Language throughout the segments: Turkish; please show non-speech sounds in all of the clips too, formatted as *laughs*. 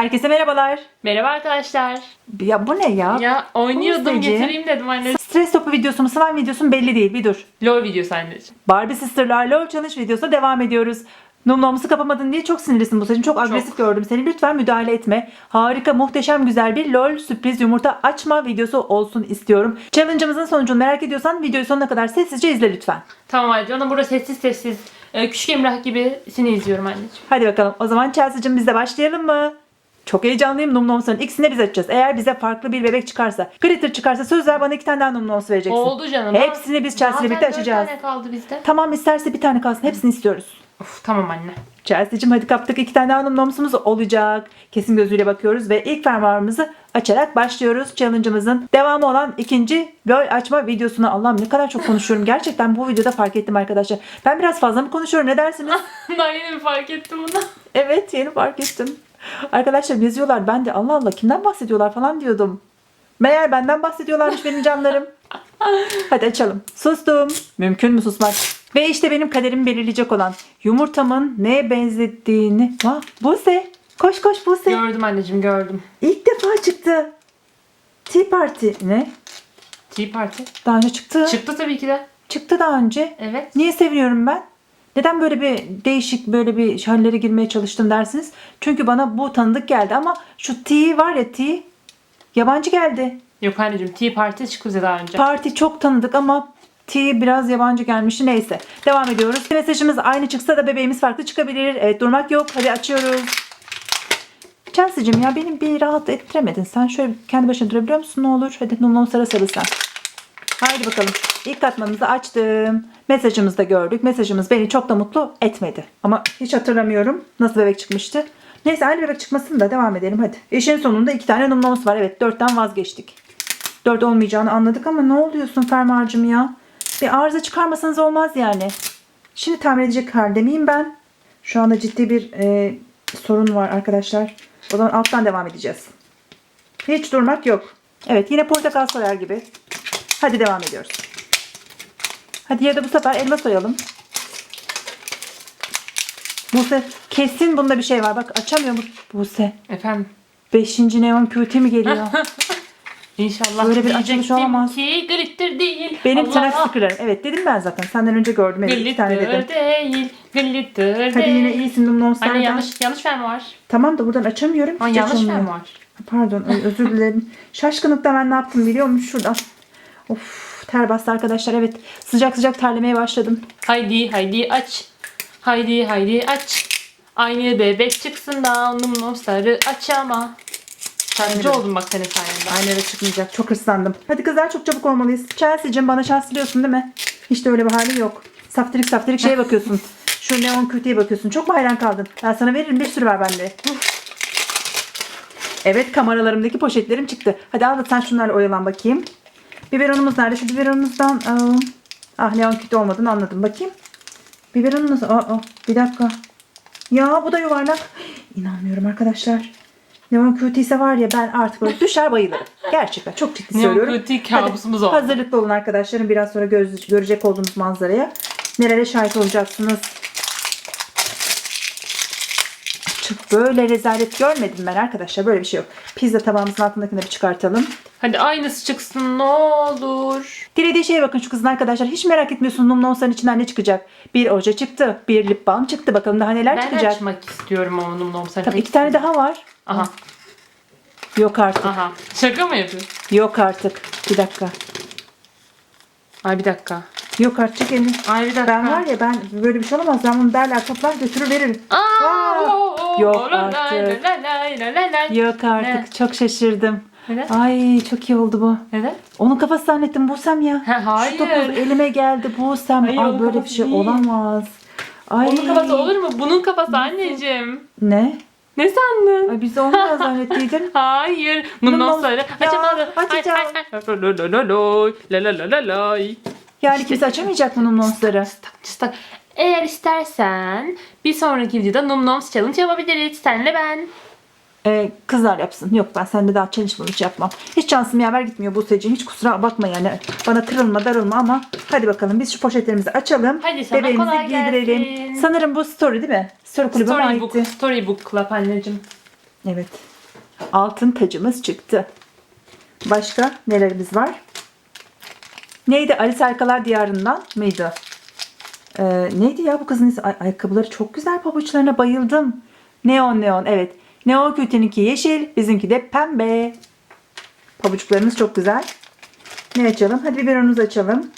Herkese merhabalar. Merhaba arkadaşlar. Ya bu ne ya? Ya oynuyordum getireyim dedim anne. Stres topu videosu mu slime videosu mu belli değil bir dur. LOL videosu anneciğim. Barbie Sister'lar LOL Challenge videosuna devam ediyoruz. Numnomuzu kapamadın diye çok sinirlisin bu seçim. Çok agresif gördüm seni. Lütfen müdahale etme. Harika, muhteşem, güzel bir LOL sürpriz yumurta açma videosu olsun istiyorum. Challenge'ımızın sonucunu merak ediyorsan videoyu sonuna kadar sessizce izle lütfen. Tamam anneciğim. Ona burada sessiz sessiz e, küçük Emrah gibi seni izliyorum anneciğim. Hadi bakalım. O zaman Chelsea'cim biz de başlayalım mı? Çok heyecanlıyım. Numnoms'un ikisini de biz açacağız. Eğer bize farklı bir bebek çıkarsa, Glitter çıkarsa söz ver bana iki tane daha Numnoms vereceksin. Oldu canım. Hepsini biz Chelsea'yle Zaten birlikte dört açacağız. tane kaldı bizde. Tamam isterse bir tane kalsın. Hepsini istiyoruz. Of, tamam anne. Chelsea'cim hadi kaptık iki tane daha Numnoms'umuz olacak. Kesin gözüyle bakıyoruz ve ilk fermuarımızı açarak başlıyoruz. Challenge'ımızın devamı olan ikinci LOL açma videosunu. Allah'ım ne kadar çok konuşuyorum. Gerçekten bu videoda fark ettim arkadaşlar. Ben biraz fazla mı konuşuyorum ne dersiniz? Daha yeni mi fark ettim bunu? Evet yeni fark ettim. Arkadaşlar yazıyorlar ben de Allah Allah kimden bahsediyorlar falan diyordum. Meğer benden bahsediyorlarmış benim canlarım. *laughs* Hadi açalım. Sustum. Mümkün mü susmak? Ve işte benim kaderimi belirleyecek olan yumurtamın neye benzettiğini... Vah Buse. Koş koş Buse. gördüm anneciğim gördüm. İlk defa çıktı. Tea Party. Ne? Tea Party. Daha önce çıktı. Çıktı tabii ki de. Çıktı daha önce. Evet. Niye seviniyorum ben? Neden böyle bir değişik böyle bir hallere girmeye çalıştım dersiniz? Çünkü bana bu tanıdık geldi ama şu T var ya T yabancı geldi. Yok anneciğim Tea Party bize daha önce. Parti çok tanıdık ama T biraz yabancı gelmişti. Neyse. Devam ediyoruz. Mesajımız aynı çıksa da bebeğimiz farklı çıkabilir. Evet durmak yok. Hadi açıyoruz. Chelsea'cim ya benim bir rahat ettiremedin. Sen şöyle kendi başına durabiliyor musun ne olur? Hadi numum sarı sarı sen. Haydi bakalım. İlk katmanımızı açtım. Mesajımızı da gördük. Mesajımız beni çok da mutlu etmedi. Ama hiç hatırlamıyorum nasıl bebek çıkmıştı. Neyse aynı bebek çıkmasın da devam edelim hadi. İşin sonunda iki tane numumuz var. Evet dörtten vazgeçtik. Dört olmayacağını anladık ama ne oluyorsun fermuarcığım ya? Bir arıza çıkarmasanız olmaz yani. Şimdi tamir edecek halde miyim ben? Şu anda ciddi bir e, sorun var arkadaşlar. O zaman alttan devam edeceğiz. Hiç durmak yok. Evet yine portakal soyar gibi. Hadi devam ediyoruz. Hadi ya da bu sefer elma soyalım. Buse kesin bunda bir şey var. Bak açamıyor mu Buse? Efendim. Beşinci neon küveti mi geliyor? *laughs* İnşallah Böyle bir açılış olamaz. ki glitter değil. Benim Allah. tırnak stickerlarım. Evet dedim ben zaten. Senden önce gördüm. Evet iki tane dedim. Glitter değil. Glitter Hadi değil. yine iyisin Numnoms'lardan. Anne yanlış yanlış fermi var. Tamam da buradan açamıyorum. Aa, yanlış fermi var. Pardon özür dilerim. Şaşkınlıkta ben ne yaptım biliyor musun? Şurada. Of ter bastı arkadaşlar. Evet sıcak sıcak terlemeye başladım. Haydi haydi aç. Haydi haydi aç. Aynı bebek çıksın da num sarı aç ama. Evet. oldum bak senin sayende. Aynı eve çıkmayacak. Çok hırslandım. Hadi kızlar çok çabuk olmalıyız. Chelsea'cim bana şans diliyorsun değil mi? Hiç de öyle bir halin yok. Saftirik saftirik şeye bakıyorsun. *laughs* Şu neon kötüye bakıyorsun. Çok mu hayran kaldın? Ben sana veririm. Bir sürü var bende. Evet kameralarımdaki poşetlerim çıktı. Hadi al da sen şunlarla oyalan bakayım. Biberonumuz nerede? Şu biberonumuzdan... Aa, ah neon kötü olmadığını anladım. Bakayım. Biberonumuz... Aa, aa, bir dakika. Ya bu da yuvarlak. *gasps* İnanmıyorum arkadaşlar. Neon kötü ise var ya ben artık böyle düşer bayılırım. *laughs* Gerçekten çok ciddi Neon söylüyorum. kötü kabusumuz oldu. Hazırlıklı olun arkadaşlarım. Biraz sonra göz, görecek olduğunuz manzaraya. Nelere şahit olacaksınız. Açık böyle rezalet görmedim ben arkadaşlar. Böyle bir şey yok. Pizza tabağımızın altındakini de bir çıkartalım. Hadi aynısı çıksın ne olur. Dilediği şeye bakın şu kızın arkadaşlar. Hiç merak etmiyorsunuz Numnoms'ların içinden ne çıkacak. Bir oje çıktı. Bir lip balm çıktı. Bakalım daha neler Ben çıkacak. açmak istiyorum ama num sarı. Tabii iki tane daha var. Aha Yok artık. aha. Şaka mı yapıyorsun? Yok artık. Bir dakika. Ay bir dakika. Yok artık elini. Ay bir dakika. Ben var ya ben böyle bir şey olamaz. Ben bunu derler toplar götürür veririm. Aa, Aa, Yok artık. Yok artık. Çok şaşırdım. Neden? Ay çok iyi oldu bu. Neden? Onun kafası zannettim Busem ya. Hayır. Şu topuz elime geldi Busem. Hayır, Ay böyle bir şey değil. olamaz. Ay. Onun kafası olur mu? Bunun kafası anneciğim. Ne? Ne sandın? Ay biz onu da zannettiydin. Hayır. Bundan sonra açamadım. Açacağım. Yani kimse açamayacak bunun monsterı. Çıstak çıstak. Eğer istersen bir sonraki videoda Num Noms Challenge yapabiliriz. Senle ben. Ee, kızlar yapsın. Yok ben sende daha challenge mı hiç yapmam. Hiç şansım yaver gitmiyor Buse'ciğim. Hiç kusura bakma yani. Bana kırılma darılma ama hadi bakalım biz şu poşetlerimizi açalım. Hadi sana Bebeğimizi kolay giydirelim. gelsin. Sanırım bu story değil mi? Story kulübüme Storybook, aitti. Storybook Club anneciğim. Evet. Altın tacımız çıktı. Başka nelerimiz var? Neydi? Alice Harikalar Diyarı'ndan mıydı? Ee, neydi ya bu kızın? Ay, ayakkabıları çok güzel pabuçlarına bayıldım. Neon neon evet. Neon Cute'ninki yeşil, bizimki de pembe. Pabuçlarımız çok güzel. Ne açalım? Hadi biberonumuzu açalım.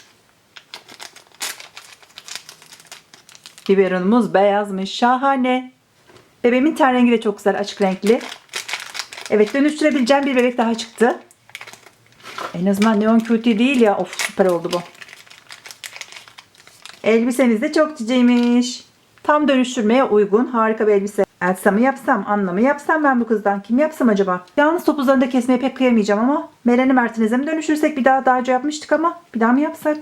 Biberonumuz beyazmış. Şahane. Bebeğimin ten rengi de çok güzel. Açık renkli. Evet dönüştürebileceğim bir bebek daha çıktı. En azından neon cutie değil ya. Of süper oldu bu. Elbiseniz de çok ciciymiş. Tam dönüştürmeye uygun. Harika bir elbise. Elsa mı yapsam, Anna mı yapsam ben bu kızdan? Kim yapsam acaba? Yalnız topuzlarını da kesmeye pek kıyamayacağım ama Meren'i Mert'inize mi dönüşürsek bir daha daha önce yapmıştık ama bir daha mı yapsak?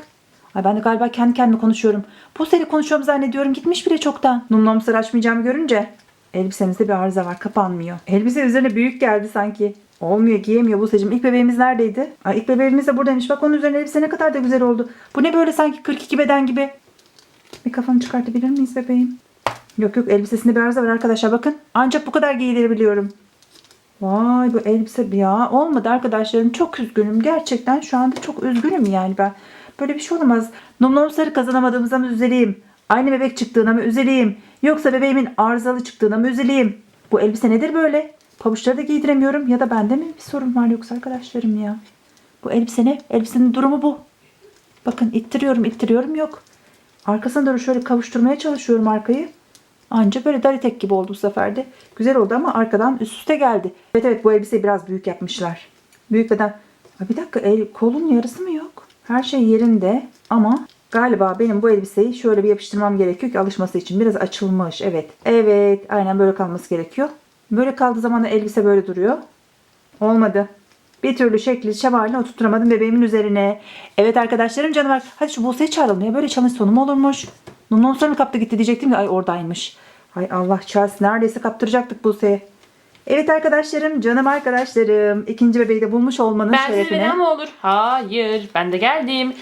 Ay ben de galiba kendi kendime konuşuyorum. Seni konuşuyorum zannediyorum. Gitmiş bile çoktan. Numnomsar açmayacağımı görünce. Elbisemizde bir arıza var. Kapanmıyor. Elbise üzerine büyük geldi sanki. Olmuyor giyemiyor bu seçim. İlk bebeğimiz neredeydi? Ay ilk bebeğimiz de buradaymış. Bak onun üzerine elbise ne kadar da güzel oldu. Bu ne böyle sanki 42 beden gibi. Bir kafanı çıkartabilir miyiz bebeğim? Yok yok elbisesinde bir arıza var arkadaşlar bakın. Ancak bu kadar giydirebiliyorum. Vay bu elbise ya olmadı arkadaşlarım çok üzgünüm. Gerçekten şu anda çok üzgünüm yani ben. Böyle bir şey olamaz. Numnom sarı kazanamadığımıza mı üzüleyim? Aynı bebek çıktığına mı üzüleyim? Yoksa bebeğimin arızalı çıktığına mı üzüleyim? Bu elbise nedir böyle? Pabuçları da giydiremiyorum ya da bende mi bir sorun var yoksa arkadaşlarım ya? Bu elbise ne? Elbisenin durumu bu. Bakın ittiriyorum ittiriyorum yok. Arkasına doğru şöyle kavuşturmaya çalışıyorum arkayı. Anca böyle daritek gibi oldu bu sefer de. Güzel oldu ama arkadan üst üste geldi. Evet evet bu elbiseyi biraz büyük yapmışlar. Büyük beden. Bir dakika el, kolun yarısı mı yok? Her şey yerinde ama galiba benim bu elbiseyi şöyle bir yapıştırmam gerekiyor ki alışması için. Biraz açılmış evet. Evet aynen böyle kalması gerekiyor. Böyle kaldığı zaman da elbise böyle duruyor. Olmadı. Bir türlü şekli şemalini oturtturamadım bebeğimin üzerine. Evet arkadaşlarım canım var. Hadi şu Buse'yi çağıralım ya. Böyle challenge sonu mu olurmuş? Numnon sonra kaptı gitti diyecektim de ay oradaymış. Hay Allah Chelsea neredeyse kaptıracaktık Buse'ye. Evet arkadaşlarım, canım arkadaşlarım. ikinci bebeği de bulmuş olmanın Ben şerefine. ama olur. Hayır. Ben de geldim.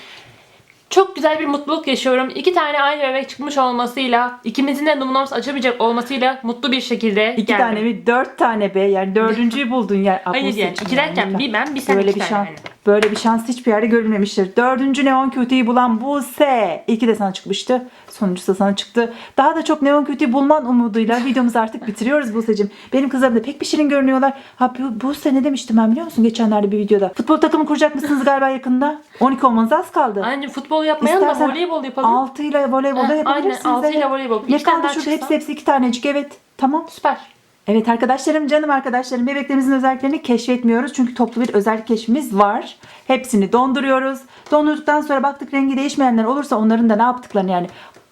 Çok güzel bir mutluluk yaşıyorum. İki tane aynı bebek çıkmış olmasıyla, ikimizin de numanoms açamayacak olmasıyla mutlu bir şekilde İki geldim. tane mi? Dört tane be. Yani dördüncüyü buldun ya. Aa, Hayır yani iki derken bir ben bir sen Böyle iki bir tane. şans, yani. Böyle bir şans hiçbir yerde görülmemiştir. Dördüncü neon cute'yi bulan Buse. İlki de sana çıkmıştı. Sonuncusu da sana çıktı. Daha da çok neon cute'yi bulman umuduyla videomuzu artık bitiriyoruz Buse'cim. Benim kızlarım da pek bir şirin görünüyorlar. Ha bu, Buse ne demiştim ben biliyor musun geçenlerde bir videoda. Futbol takımı kuracak mısınız galiba yakında? 12 olmanız az kaldı. Aynen futbol yapmayalım da İstersen voleybol yapalım. 6 ile voleybolda Heh, yapabilirsiniz. aynen, altı ile evet. voleybol. İki tane daha şurada hepsi hepsi iki tanecik evet. Tamam. Süper. Evet arkadaşlarım, canım arkadaşlarım bebeklerimizin özelliklerini keşfetmiyoruz. Çünkü toplu bir özellik keşfimiz var. Hepsini donduruyoruz. Dondurduktan sonra baktık rengi değişmeyenler olursa onların da ne yaptıklarını yani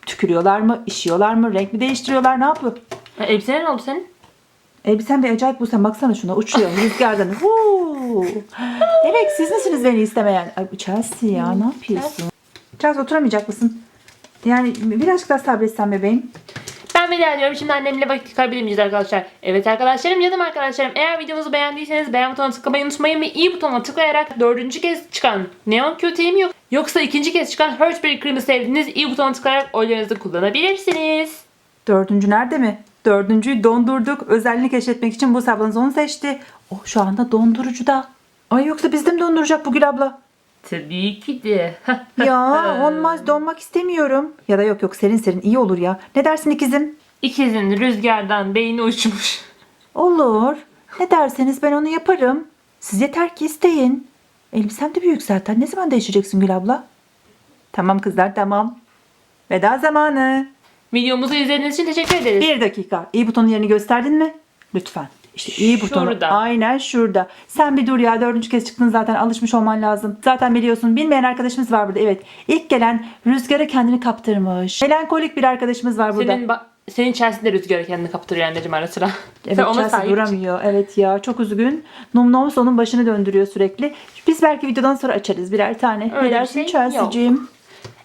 tükürüyorlar mı, işiyorlar mı, renk mi değiştiriyorlar, ne yapıyor? E, Elbise ne oldu senin? Elbisen bir acayip bu sen baksana şuna uçuyor rüzgardan. *laughs* Huu. Siz misiniz beni istemeyen? Ay, Chelsea ya ne yapıyorsun? Chelsea oturamayacak mısın? Yani birazcık daha sabretsen bebeğim. Veda ediyorum. Şimdi annemle vakit kaybedemeyeceğiz arkadaşlar. Evet arkadaşlarım, canım arkadaşlarım. Eğer videomuzu beğendiyseniz beğen butonuna tıklamayı unutmayın ve i butonuna tıklayarak dördüncü kez çıkan Neon mi yok? Yoksa ikinci kez çıkan Hershey Cream'i sevdiğiniz i butonuna tıklayarak oylarınızı kullanabilirsiniz. Dördüncü nerede mi? Dördüncüyü dondurduk. Özelliğini keşfetmek için bu ablanız onu seçti. O şu anda dondurucuda. Ay yoksa bizde mi donduracak bu Gül abla? Tabii ki de. *laughs* Ya olmaz donmak istemiyorum. Ya da yok yok serin serin iyi olur ya. Ne dersin ikizim? İkizin rüzgardan beyni uçmuş. Olur. Ne derseniz ben onu yaparım. Siz yeter ki isteyin. Elbisem de büyük zaten. Ne zaman değişeceksin Gül abla? Tamam kızlar tamam. Veda zamanı. Videomuzu izlediğiniz için teşekkür ederiz. Bir dakika. İyi butonun yerini gösterdin mi? Lütfen. İşte iyi butonu. Şurada. Aynen şurada. Sen bir dur ya. Dördüncü kez çıktın zaten. Alışmış olman lazım. Zaten biliyorsun. Bilmeyen arkadaşımız var burada. Evet. İlk gelen rüzgara kendini kaptırmış. Melankolik bir arkadaşımız var burada. Senin, senin Chelsea'de rüzgarı kendini kaptırıyor anneciğim ara sıra. Evet Sen ona sahip duramıyor. Evet ya çok üzgün. Numnomus onun başını döndürüyor sürekli. Biz belki videodan sonra açarız birer tane. Öyle ne bir dersin şey Chelsea'cim?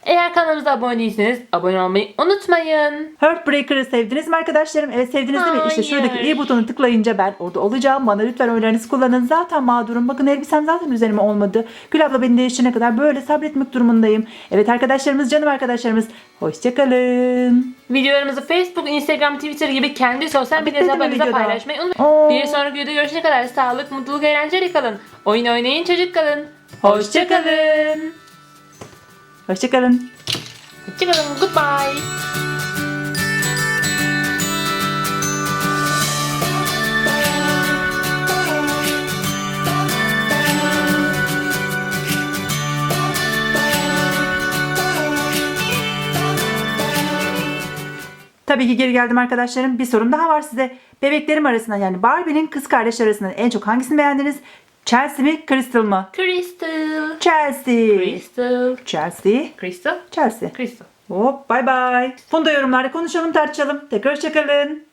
Eğer kanalımıza abone değilseniz abone olmayı unutmayın. Heartbreaker'ı sevdiniz mi arkadaşlarım? Evet sevdiniz değil mi? İşte şuradaki Hayır. i butonu tıklayınca ben orada olacağım. Bana lütfen oylarınızı kullanın. Zaten mağdurum. Bakın elbisem zaten üzerime olmadı. Gül abla beni değiştirene kadar böyle sabretmek durumundayım. Evet arkadaşlarımız, canım arkadaşlarımız. Hoşçakalın. Videolarımızı Facebook, Instagram, Twitter gibi kendi sosyal medya hesaplarınızda paylaşmayı unutmayın. Bir sonraki videoda görüşene kadar sağlık, mutluluk, eğlenceli kalın. Oyun oynayın, çocuk kalın. Hoşçakalın. Hoşçakalın. Hoşçakalın. Goodbye. Tabii ki geri geldim arkadaşlarım. Bir sorum daha var size. Bebeklerim arasında yani Barbie'nin kız kardeş arasında en çok hangisini beğendiniz? Chelsea mi, Crystal mı? Crystal. Chelsea. Crystal. Chelsea. Crystal. Chelsea. Crystal. Hop bye bye. Funda yorumlarda konuşalım tartışalım. Tekrar hoşçakalın.